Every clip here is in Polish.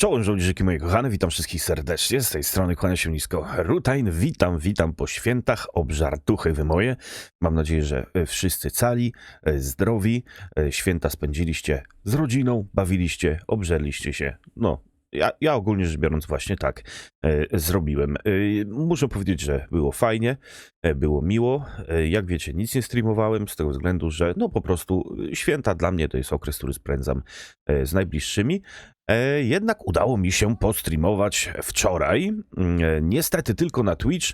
Czołem żołnierzyki moje kochane, witam wszystkich serdecznie, z tej strony kłania się nisko Rutain, witam, witam po świętach, obżartuchy wy moje, mam nadzieję, że e, wszyscy cali, e, zdrowi, e, święta spędziliście z rodziną, bawiliście, obżerliście się, no, ja, ja ogólnie rzecz biorąc właśnie tak zrobiłem. Muszę powiedzieć, że było fajnie, było miło, jak wiecie, nic nie streamowałem z tego względu, że no po prostu święta dla mnie to jest okres, który spędzam z najbliższymi, Jednak udało mi się postreamować wczoraj, mm, e, niestety tylko na Twitch,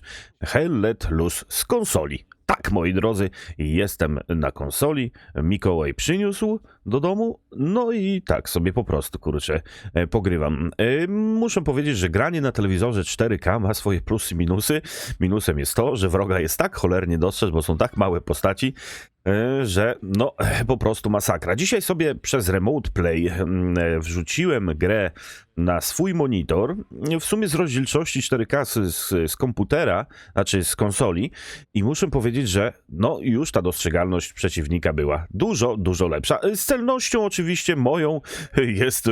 Hell Let Loose z konsoli. Tak, moi drodzy, jestem na konsoli, Mikołaj przyniósł do domu, no i tak sobie po prostu, kurczę, e, pogrywam. E, Muszę powiedzieć, że granie na telewizorze 4K ma swoje plusy i minusy. Minusem jest to, że wroga jest tak cholernie dostrzec, bo są tak małe postaci, e, że no po prostu masakra. Dzisiaj sobie przez Remote Play mm, e, wrzuciłem grę na swój monitor, w sumie z rozdzielczości 4K z, z, komputera, znaczy z konsoli i muszę powiedzieć, że no już ta dostrzegalność przeciwnika była dużo, dużo lepsza. Z celnością oczywiście moją jest e,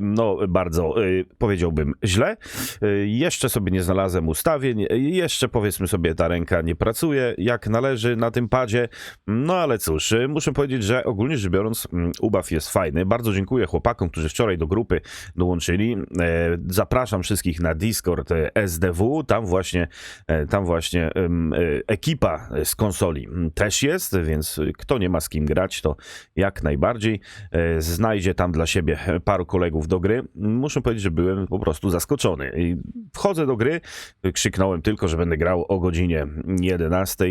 no bardzo e, powiedziałbym źle. E, Jeszcze sobie nie znalazłem ustawień, jeszcze powiedzmy sobie ta ręka nie pracuje jak należy na tym padzie, no ale cóż, e, muszę powiedzieć, że ogólnie rzecz biorąc mm, ubaw jest fajny. Bardzo dziękuję chłopakom, którzy wczoraj do grupy dołączyli. E, Zapraszam wszystkich na Discord e, SDW, tam właśnie, e, tam właśnie ekipa z konsoli mm, też jest, więc kto nie ma z kim grać, to jak najbardziej znajdzie tam dla siebie paru kolegów do gry. Muszę powiedzieć, że byłem po prostu zaskoczony. Wchodzę do gry, krzyknąłem tylko, że będę grał o godzinie 11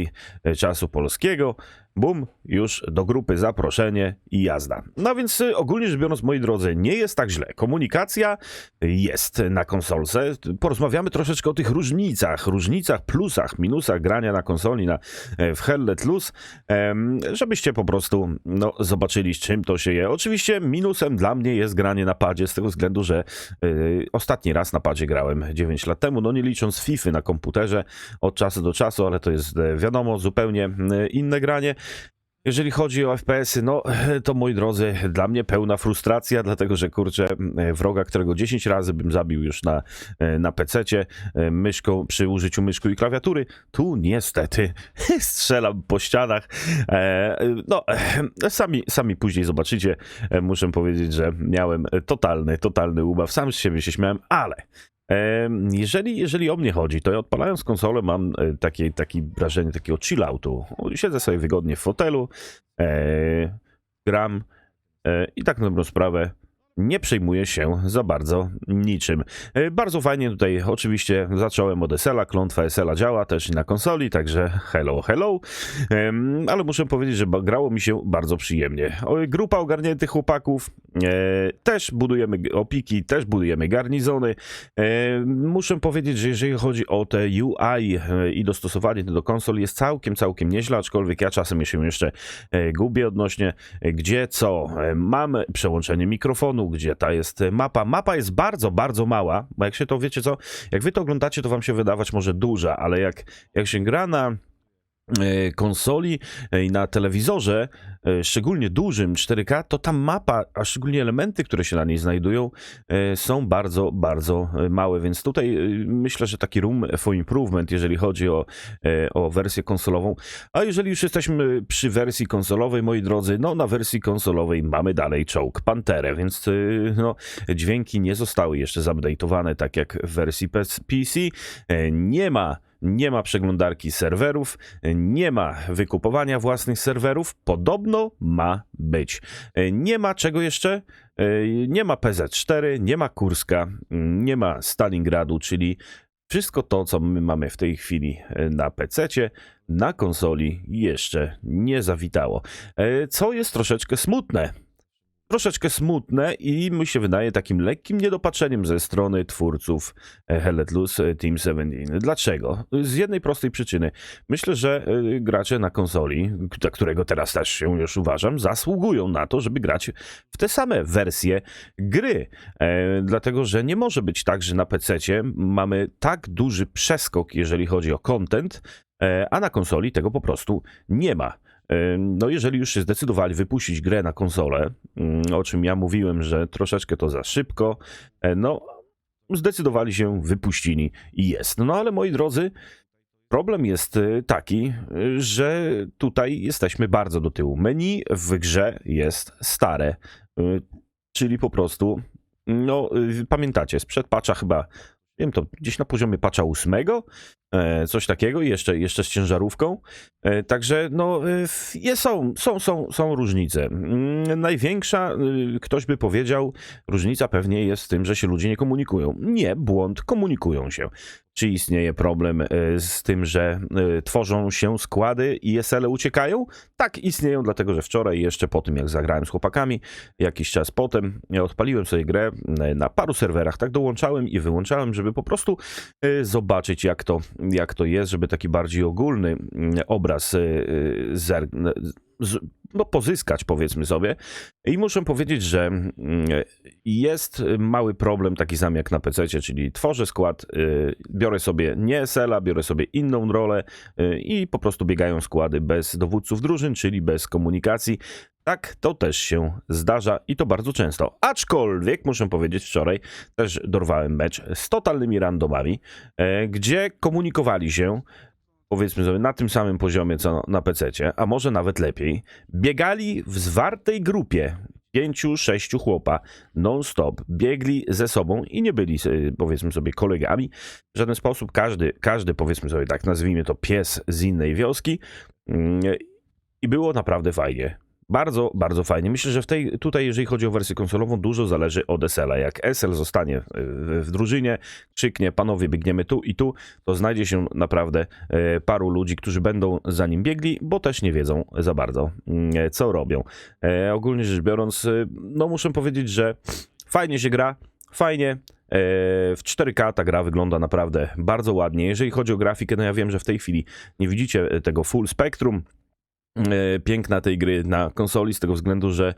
czasu polskiego. wszystkiego Bum, już do grupy zaproszenie i jazda. No więc y, ogólnie rzecz biorąc, moi drodzy, nie jest tak źle. Komunikacja jest na konsolce. Porozmawiamy troszeczkę o tych różnicach, różnicach, plusach, minusach grania na konsoli na, e, w Hell Let Loose, żebyście po prostu no, zobaczyli, z czym to się je. Oczywiście minusem dla mnie jest granie na padzie, z tego względu, że y, ostatni raz na padzie grałem 9 lat temu, no nie licząc FIFA na komputerze od czasu do czasu, ale to jest e, wiadomo, zupełnie e, inne granie. Jeżeli chodzi o FPS-y, no to moi drodzy, dla mnie pełna frustracja, dlatego że kurczę, e, wroga, którego 10 razy bym zabił już na, e, na PC-cie, e, myszką, przy użyciu myszku i klawiatury, tu niestety strzelam po ścianach. No, sami, sami później zobaczycie. Muszę powiedzieć, że miałem totalny, totalny ubaw. Sam z siebie się śmiałem, ale Jeżeli, jeżeli o mnie chodzi, to ja odpalając konsolę mam e, takie, takie wrażenie takiego chilloutu. Siedzę sobie wygodnie w fotelu, e, gram e, i tak na dobrą sprawę nie przejmuję się za bardzo niczym. E, Bardzo fajnie tutaj oczywiście zacząłem od SL-a, klątwa SL-a działa też na konsoli, także hello, hello. Ale muszę powiedzieć, że grało mi się bardzo przyjemnie. Grupa ogarniętych chłopaków, e, też budujemy opiki, też budujemy garnizony. E, Muszę powiedzieć, że jeżeli chodzi o te UI i dostosowanie do konsol jest całkiem, całkiem nieźle, aczkolwiek ja czasem się jeszcze gubię odnośnie gdzie co. E, Mam przełączenie mikrofonu, gdzie ta jest mapa. Mapa jest bardzo, bardzo mała, bo jak się to wiecie co, jak wy to oglądacie, to wam się wydawać może duża, ale jak, jak się gra na konsoli e, i na telewizorze, e, szczególnie dużym 4K, to ta mapa, a szczególnie elementy, które się na niej znajdują, e, są bardzo, bardzo e, małe, więc tutaj e, myślę, że taki room for improvement, jeżeli chodzi o, e, o wersję konsolową. A jeżeli już jesteśmy przy wersji konsolowej, moi drodzy, no na wersji konsolowej mamy dalej czołg Panterę, więc e, no, dźwięki nie zostały jeszcze zupdate'owane tak jak w wersji PC. E, Nie ma nie ma przeglądarki serwerów, nie ma wykupowania własnych serwerów. Podobno ma być. Nie ma czego jeszcze? Nie ma PZ4, nie ma Kurska, nie ma Stalingradu, czyli wszystko to, co my mamy w tej chwili na PC, na konsoli jeszcze nie zawitało. Co jest troszeczkę smutne troszeczkę smutne i mi się wydaje takim lekkim niedopatrzeniem ze strony twórców e, Hell e, Team 17. Dlaczego? Z jednej prostej przyczyny. Myślę, że e, gracze na konsoli, za którego teraz też się już uważam, zasługują na to, żeby grać w te same wersje gry. E, dlatego, że nie może być tak, że na PC mamy tak duży przeskok, jeżeli chodzi o content, e, a na konsoli tego po prostu nie ma. No, jeżeli już się zdecydowali wypuścić grę na konsolę, mm, o czym ja mówiłem, że troszeczkę to za szybko, e, no, zdecydowali się, wypuścili i jest. No, ale moi drodzy, problem jest e, taki, e, że tutaj jesteśmy bardzo do tyłu. Menu w grze jest stare, e, czyli po prostu, no, pamiętacie, sprzed patcha chyba, wiem, to gdzieś na poziomie patcha ósmego, coś takiego, jeszcze, jeszcze z ciężarówką. E, Także no, e, jest, są, są, są, są różnice. Mm, Największa, y, ktoś by powiedział, różnica pewnie jest w tym, że się ludzie nie komunikują. Nie, błąd, komunikują się. Czy istnieje problem e, z tym, że e, tworzą się składy i SL uciekają? Tak, istnieją, dlatego że wczoraj, jeszcze po tym jak zagrałem z chłopakami, jakiś czas potem, odpaliłem sobie grę e, na paru serwerach, tak dołączałem i wyłączałem, żeby po prostu e, zobaczyć, jak to, jak to jest, żeby taki bardziej ogólny mm, obraz e, e, zer- no, pozyskać, powiedzmy sobie. I muszę powiedzieć, że mm, jest mały problem taki sam jak na PC, czyli tworzę skład, y, biorę sobie nie SL-a, biorę sobie inną rolę y, i po prostu biegają składy bez dowódców drużyn, czyli bez komunikacji. Tak, to też się zdarza i to bardzo często. Aczkolwiek, muszę powiedzieć, wczoraj też dorwałem mecz z totalnymi randomami, e, gdzie komunikowali się, powiedzmy sobie, na tym samym poziomie co na PC, a może nawet lepiej, biegali w zwartej grupie pięciu, sześciu chłopa non-stop, biegli ze sobą i nie byli, e, powiedzmy sobie, kolegami. W żaden sposób każdy, każdy, powiedzmy sobie tak, nazwijmy to pies z innej wioski Mm, i było naprawdę fajnie. Bardzo, bardzo fajnie. Myślę, że w tej, tutaj, jeżeli chodzi o wersję konsolową, dużo zależy od SL-a. Jak SL zostanie w, w drużynie, krzyknie, panowie, biegniemy tu i tu, to znajdzie się naprawdę e, paru ludzi, którzy będą za nim biegli, bo też nie wiedzą za bardzo, mm, co robią. E, ogólnie rzecz biorąc, e, no muszę powiedzieć, że fajnie się gra, fajnie. E, W 4K ta gra wygląda naprawdę bardzo ładnie. Jeżeli chodzi o grafikę, no ja wiem, że w tej chwili nie widzicie tego full spectrum piękna tej gry na konsoli z tego względu, że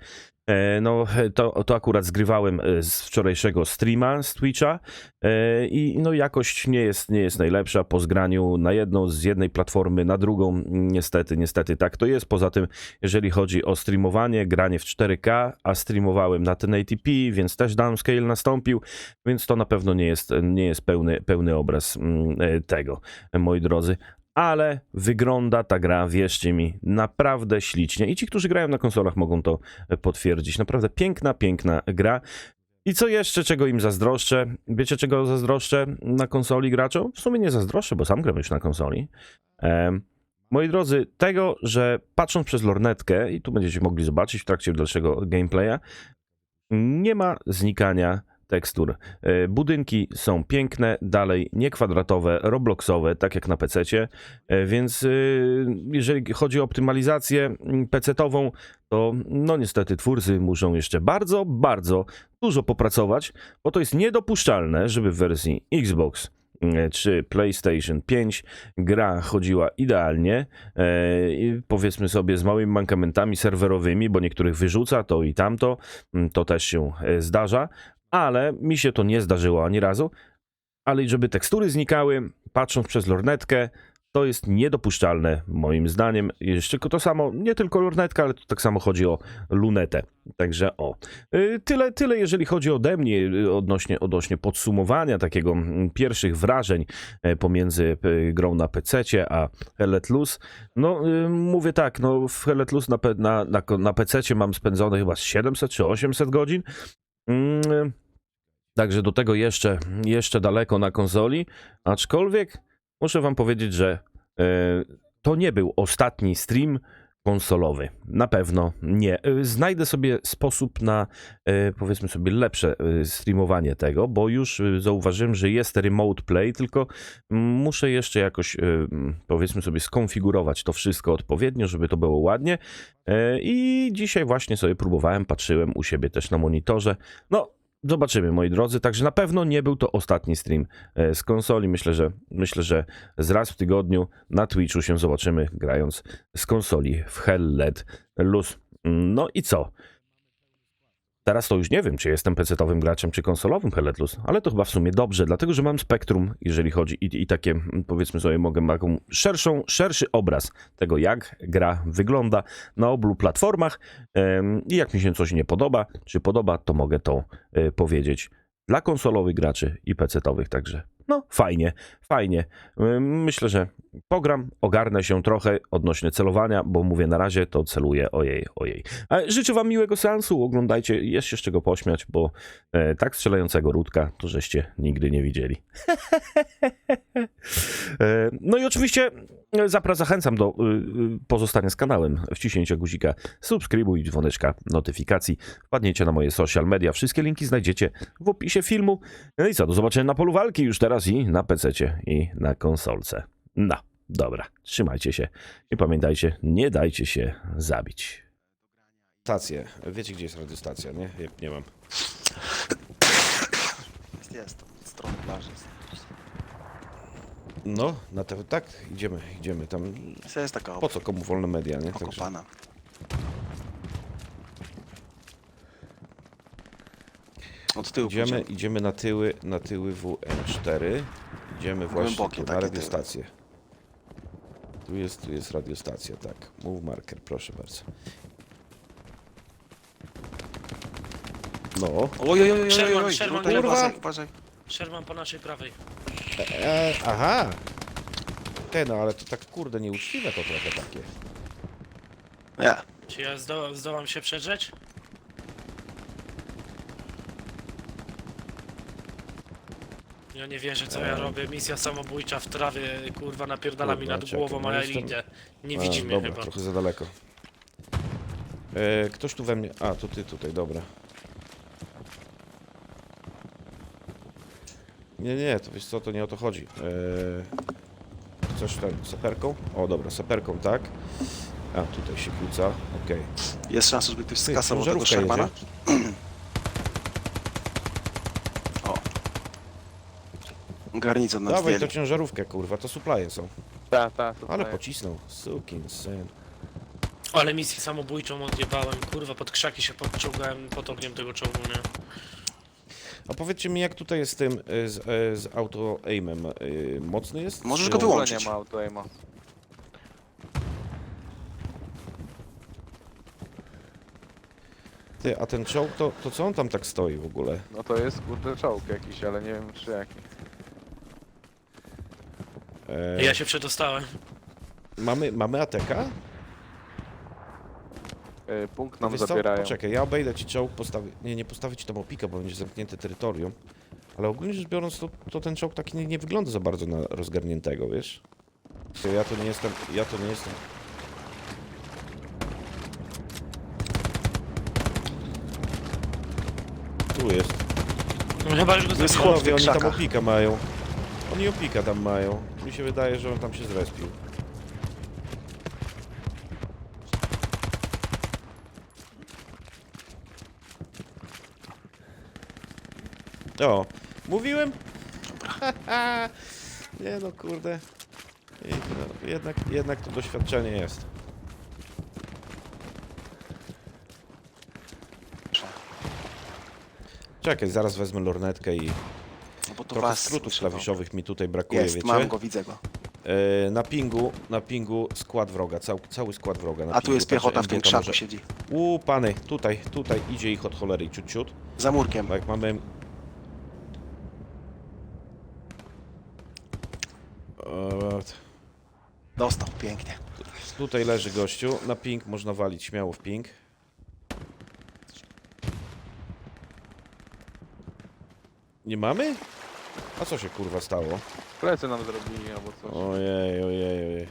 e, no to, to akurat zgrywałem e, z wczorajszego streama z Twitcha e, i no jakość nie jest, nie jest najlepsza po zgraniu na jedną z jednej platformy na drugą niestety, niestety tak to jest. Poza tym jeżeli chodzi o streamowanie, granie w 4K, a streamowałem na 1080p, więc też downscale nastąpił, więc to na pewno nie jest, nie jest pełny, pełny obraz mm, e, tego, moi drodzy ale wygląda ta gra, wierzcie mi, naprawdę ślicznie. I ci, którzy grają na konsolach, mogą to e, potwierdzić. Naprawdę piękna, piękna gra. I co jeszcze, czego im zazdroszczę? Wiecie, czego zazdroszczę na konsoli graczom? W sumie nie zazdroszczę, bo sam gram już na konsoli. Em, moi drodzy, tego, że patrząc przez lornetkę, i tu będziecie mogli zobaczyć w trakcie dalszego gameplaya, nie ma znikania tekstur. E, Budynki są piękne, dalej nie kwadratowe, robloxowe, tak jak na PC, więc e, jeżeli chodzi o optymalizację mm, PC-tową, to no niestety twórcy muszą jeszcze bardzo, bardzo dużo popracować, bo to jest niedopuszczalne, żeby w wersji Xbox e, czy PlayStation 5 gra chodziła idealnie, e, powiedzmy sobie z małymi mankamentami serwerowymi, bo niektórych wyrzuca to i tamto, mm, to też się e, zdarza, ale mi się to nie zdarzyło ani razu. Ale żeby tekstury znikały, patrząc przez lornetkę, to jest niedopuszczalne moim zdaniem. Jeszcze to samo, nie tylko lornetka, ale to tak samo chodzi o lunetę. Także o. Y, Tyle, tyle jeżeli chodzi ode mnie y, odnośnie, odnośnie podsumowania takiego mm, pierwszych wrażeń e, pomiędzy y, grą na PC a Hellet Luz. No y, mówię tak, no w Hellet Luz na, na, na, na PC mam spędzone chyba z 700 czy 800 godzin. Mm, Także do tego jeszcze, jeszcze daleko na konsoli, aczkolwiek muszę wam powiedzieć, że e, to nie był ostatni stream konsolowy. Na pewno nie. E, Znajdę sobie sposób na, e, powiedzmy sobie, lepsze e, streamowanie tego, bo już zauważyłem, że jest remote play, tylko muszę jeszcze jakoś, powiedzmy sobie, skonfigurować to wszystko odpowiednio, żeby to było ładnie. I dzisiaj właśnie sobie próbowałem, patrzyłem u siebie też na monitorze. No, Zobaczymy, moi drodzy. Także na pewno nie był to ostatni stream e, z konsoli. Myślę, że myślę, że z raz w tygodniu na Twitchu się zobaczymy grając z konsoli w Hell Let Luz. No i co? Teraz to już nie wiem, czy jestem PC-owym graczem, czy konsolowym Heletlus, ale to chyba w sumie dobrze, dlatego że mam spektrum, jeżeli chodzi i, i takie, mm, powiedzmy sobie, mogę taką szerszą, szerszy obraz tego, jak gra wygląda na obu platformach. I jak mi się coś nie podoba, czy podoba, to mogę to e, powiedzieć dla konsolowych graczy i PC-owych, także no fajnie, fajnie. Myślę, że pogram, ogarnę się trochę odnośnie celowania, bo mówię na razie to celuję, ojej, ojej. Ale życzę wam miłego seansu, oglądajcie, jest się z czego pośmiać, bo e, tak strzelającego Rudka to żeście nigdy nie widzieli. E, no i oczywiście e, zachęcam do y, y, pozostania z kanałem, wciśnięcia guzika subskrybuj, dzwoneczka notyfikacji, wpadnięcie na moje social media, wszystkie linki znajdziecie w opisie filmu. No i co, do zobaczenia na polu walki już teraz i na PC i na konsolce. No, dobra, trzymajcie się i pamiętajcie, nie dajcie się zabić. Stację. Wiecie, gdzie jest radiostacja, nie? Nie, nie mam. Jest, jest, strony plaży. jest. No, na te, tak, idziemy, idziemy tam. Jest, taka Po co komu wolne media, nie? okopana. Od tyłu Idziemy, pójdziemy. idziemy na tyły, na tyły WM4. Idziemy właśnie Głębokie tu, na takie radiostację. Tu jest, tu jest radiostacja, tak. Move marker, proszę bardzo. No. Oj, oj, oj, oj, Sherman, oj, oj, Sherman, tutaj kurwa. uważaj, uważaj. Sherman po naszej prawej. E, aha. Te, no ale to tak kurde nieuczciwe to trochę takie. Nie, Czy ja zdo zdołam się przedrzeć? Ja nie wierzę co ja robię. Misja samobójcza w trawie, kurwa, napierdala mi Kurwa, nad czekaj, głową, no a ja jestem- idę. Nie A, widzi mnie dobra, chyba. trochę za daleko. E, ktoś tu we mnie... A, to ty tutaj, dobra. Nie, nie, to wiesz co, to nie o to chodzi. E, coś tam, saperką? O, dobra, saperką, tak. A, tutaj się kłóca, okej. jest szansa, żeby ktoś Ty, skasował tego ciężarówka Shermana. Garnizon nam Dawaj to zdjęli. ciężarówkę, kurwa, to supplye są. Tak, tak, to Ale tak. pocisnął, sukin syn. Ale misję samobójczą odjebałem, kurwa, pod krzaki się podczołgałem pod ogniem tego czołgu, nie? A powiedzcie mi, jak tutaj jest z tym, e, z, e, z auto-aimem? E, Mocny jest? Możesz Czy go on- W ogóle wyłączyć. nie ma auto-aima. Ty, a ten czołg, to, to co on tam tak stoi w ogóle? No to jest kurde czołg jakiś, ale nie wiem czy jaki. E, Ja się przedostałem. mamy, mamy ATK? Yy, punkt nam Wiesz co? zabierają. Poczekaj, ja obejdę ci czołg, postawię... Nie, nie postawię ci tam opika, bo będzie zamknięte terytorium. Ale ogólnie rzecz biorąc, to, to ten czołg taki nie, nie wygląda za bardzo na rozgarniętego, wiesz? To ja to nie jestem... Ja to nie jestem... Tu jest. No, chyba już go To jest zabiłem. chłop. w Panowie, oni tam opika mają. Oni opika tam mają. Mi się wydaje, że on tam się zrespił. O, mówiłem? Nie no, kurde. Jednak, jednak to doświadczenie jest. Czekaj, zaraz wezmę lornetkę i bo to trochę was skrótów słyszę, no. klawiszowych mi tutaj brakuje, Jest, wiecie? mam go, widzę go. E, na pingu, na pingu skład wroga, cał, cały skład wroga. Na A tu pingu, jest piechota w tym krzaku może- siedzi. U, pany, tutaj, tutaj idzie ich od cholery ciut, ciut. Za murkiem. Bo jak mamy... E, Dostał, pięknie. tutaj leży gościu, na ping można walić śmiało w ping. Nie mamy? A co się kurwa stało? Plecy nam zrobili albo coś. Ojej, ojej, ojej.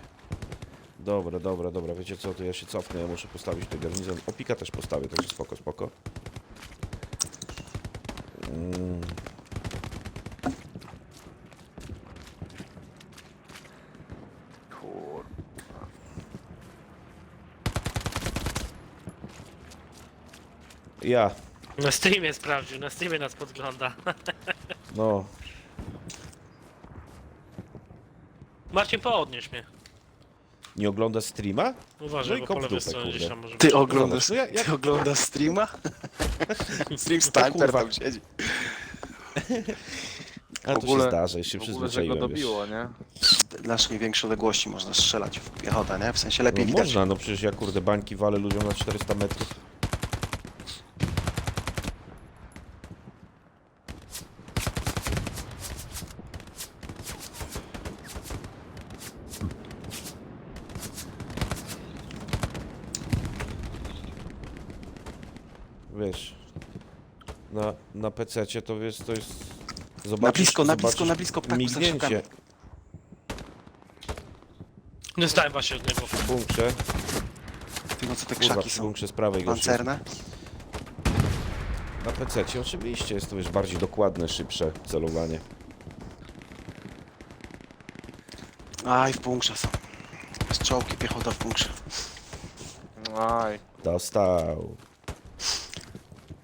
Dobra, dobra, dobra, wiecie co, to ja się cofnę, ja muszę postawić ten garnizon. Opika też postawię, także spoko, spoko. Mm. Ja, Na streamie sprawdził, na streamie nas podgląda. no, Marcin, podnieś mnie. nie ogląda streama? Uważaj, No i bo po lewej dupę, stronie gdzieś kurde. tam może Ty oglądasz, No ja- ja- ty oglądasz streama? Stream Sniper kurwa. tam siedzi. A to W ogóle- się zdarza, już się W ogóle, że go przyzwyczaiłem. dobiło, nie? Znacznie większe odległości można strzelać w piechotę, nie? W sensie lepiej No widać. można, no przecież ja kurde bańki walę ludziom na 400 metrów. Wiesz, na, na PC to wiesz, to jest... Zobaczysz, Na blisko, na blisko, na blisko, ptaku Mignięcie Dostałem właśnie od niego. w bunkrze, Tylko co te kurwa, krzaki w są bunkrze z prawej gościu. pancerne. Na PC oczywiście jest to już bardziej dokładne, szybsze celowanie. Aj, w bunkrze są. Z czołki, piechota w bunkrze. Aj. Dostał.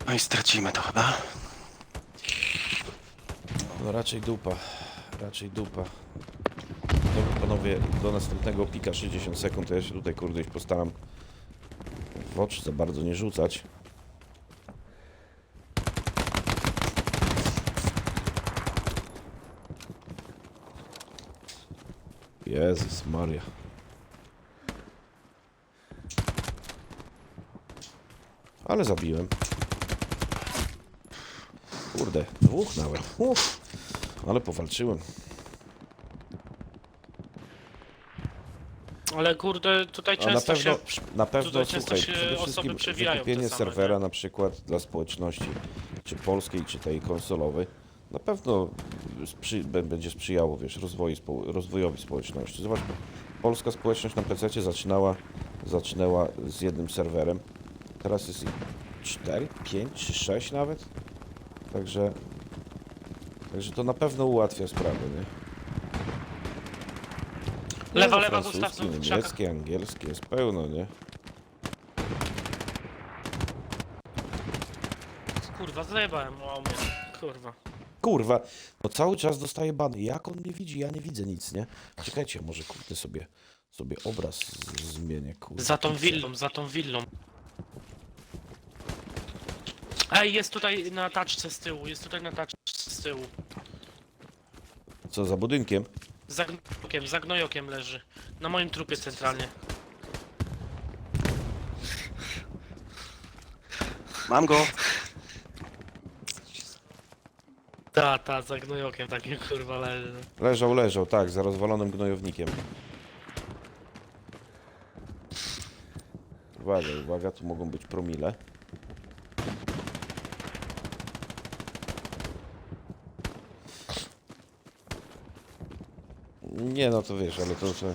No i stracimy to chyba. No raczej dupa. Raczej dupa. Dobra panowie, do następnego pika 60 sekund, ja się tutaj kurde postaram w oczy za bardzo nie rzucać. Jezus Maria. Ale zabiłem. Kurde, dwóch nawet. Uff, ale powalczyłem. Ale kurde, tutaj A na często pewno, się... na pewno tutaj często słuchaj, się przede osoby wszystkim przewijają wykupienie same, serwera na przykład dla społeczności, czy polskiej, czy tej konsolowej, na pewno sprzy, bę- będzie sprzyjało, wiesz, rozwoju, spo, rozwojowi społeczności. Zobacz, polska społeczność na PC zaczynała, zaczynała z jednym serwerem, teraz jest ich 4, 5 czy 6 nawet, także, także to na pewno ułatwia sprawę, nie? Lewa, No, lewa, francuski, są w krzakach. niemiecki, angielski, jest pełno, nie? Kurwa, zajebałem o mnie. Kurwa. Kurwa, no cały czas dostaję bany. Jak on nie widzi? Ja nie widzę nic, nie? Czekajcie, może kurde sobie, sobie obraz z- zmienię, kurde. Za tą willą, za tą willą. Ej, jest tutaj na taczce z tyłu, jest tutaj na taczce z tyłu. Co, za budynkiem? Za gnojokiem, za gnojokiem leży. Na moim trupie centralnie. Mam go. Ta, ta, za gnojokiem takim kurwa leży. Leżał, leżał, tak, za rozwalonym gnojownikiem. Uwaga, uwaga, tu mogą być promile. Nie, no to wiesz, ale to, to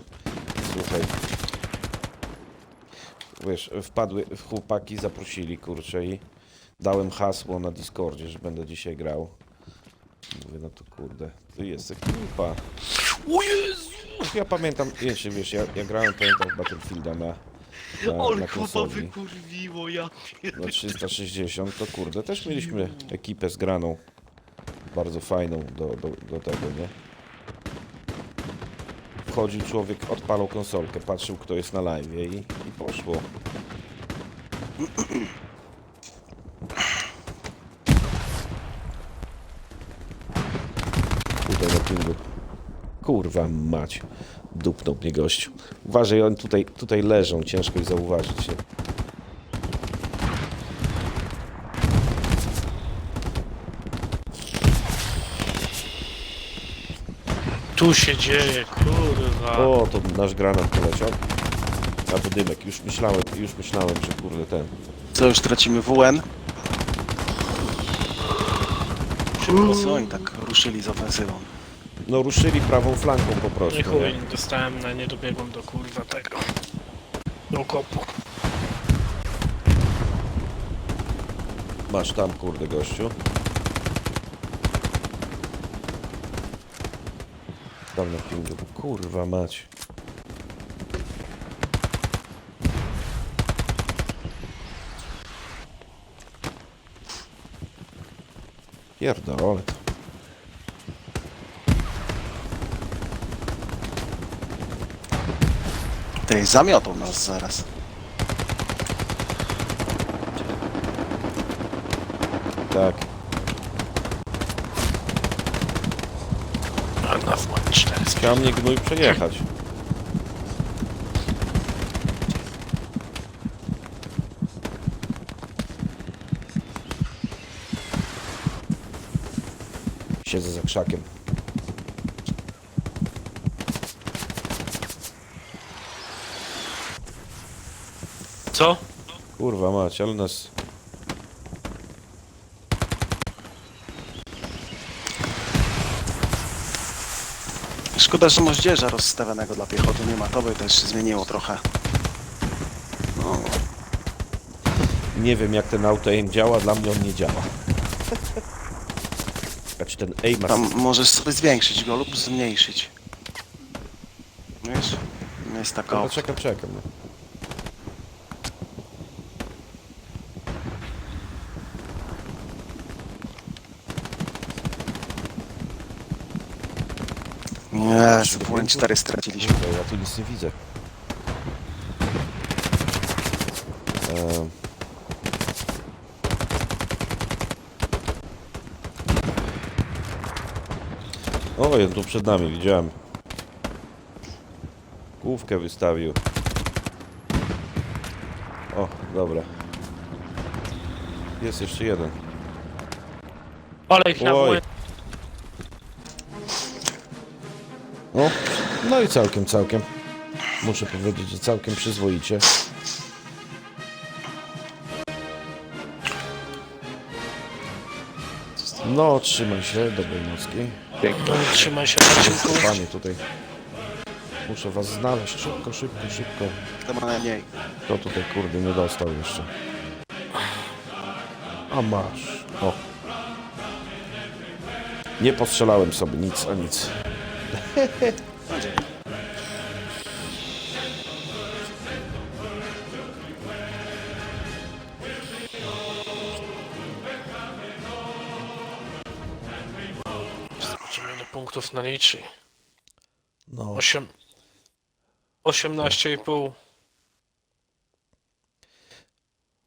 słuchaj. Wiesz, wpadły, chłopaki zaprosili, kurczę, i dałem hasło na Discordzie, że będę dzisiaj grał. Mówię, no to kurde, tu jest ekipa. O Jezu! Ja pamiętam, wiesz, wiesz, ja, ja grałem, pamiętam w Battlefielda na, na, na konsoli, wykurwiło, ja na 360, to kurde, też mieliśmy ekipę zgraną, bardzo fajną do, do, do tego, nie? Wchodził człowiek, odpalał konsolkę, patrzył kto jest na live i, i poszło. Tutaj na pingu. Kurwa mać. Dupnął mnie gościu. Uważaj, oni tutaj, tutaj leżą, ciężko ich zauważyć. Nie? Tu się dzieje, kurwa. O, to nasz granat poleciał. Na budynek. Już myślałem, już myślałem, że kurde ten. Co, już tracimy WN? Szybko co oni tak ruszyli z ofensywą. No ruszyli prawą flanką po prostu. Nie chuj, Nie? nie dostałem, na nie dobiegłem do kurwa tego. Do kopu. Masz tam kurde gościu. Pingu. Kurwa mać. Pierdolę. to. Tej zamiotą nas zaraz. tak. A na w 4 Chciał mnie gnój przejechać. Siedzę za krzakiem. Co? Kurwa mać, ale nas... Szkoda, że moździerza rozstawionego dla piechoty nie ma. To by też zmieniło trochę. No, Nie wiem jak ten auto aim działa, dla mnie on nie działa. Znaczy ten aim tam możesz sobie zwiększyć go lub zmniejszyć. Wiesz? Jest taka opcja. czekam, czekam. No. Nie, WN 4 straciliśmy. Kurde, ja tu nic nie widzę. Ehm. O, jest tu przed nami, widziałem. Główkę wystawił. O, dobra. Jest jeszcze jeden. Ale ich na Oj. No i całkiem, całkiem. Muszę powiedzieć, że całkiem przyzwoicie. No, trzymaj się, dobrej nocki. No, Trzymaj się Marcinku. Panie, tutaj. Muszę was znaleźć szybko, szybko, szybko. To ma najmniej. Kto tutaj, kurde, nie dostał jeszcze? A masz. O. Nie postrzelałem sobie nic, a nic. punktów naliczy. No. 8... 18,5.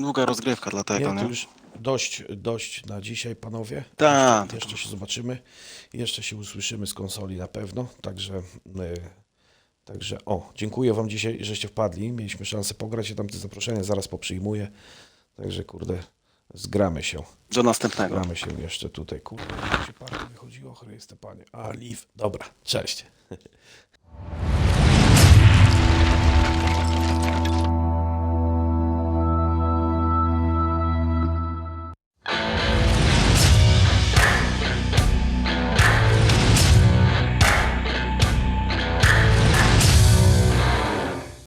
Długa rozgrywka dlatego, Nie, to nie? już dość, dość na dzisiaj, panowie. Tak. Jeszcze się zobaczymy. Jeszcze się usłyszymy z konsoli na pewno. Także, e, także o, dziękuję wam dzisiaj, żeście wpadli. Mieliśmy szansę pograć. Ja tam te zaproszenia zaraz poprzyjmuję. Także, kurde, zgramy się. Do następnego. Gramy się jeszcze tutaj. Kurde, jak się parę wychodziło, Chryste Panie. A, liv. Dobra, cześć.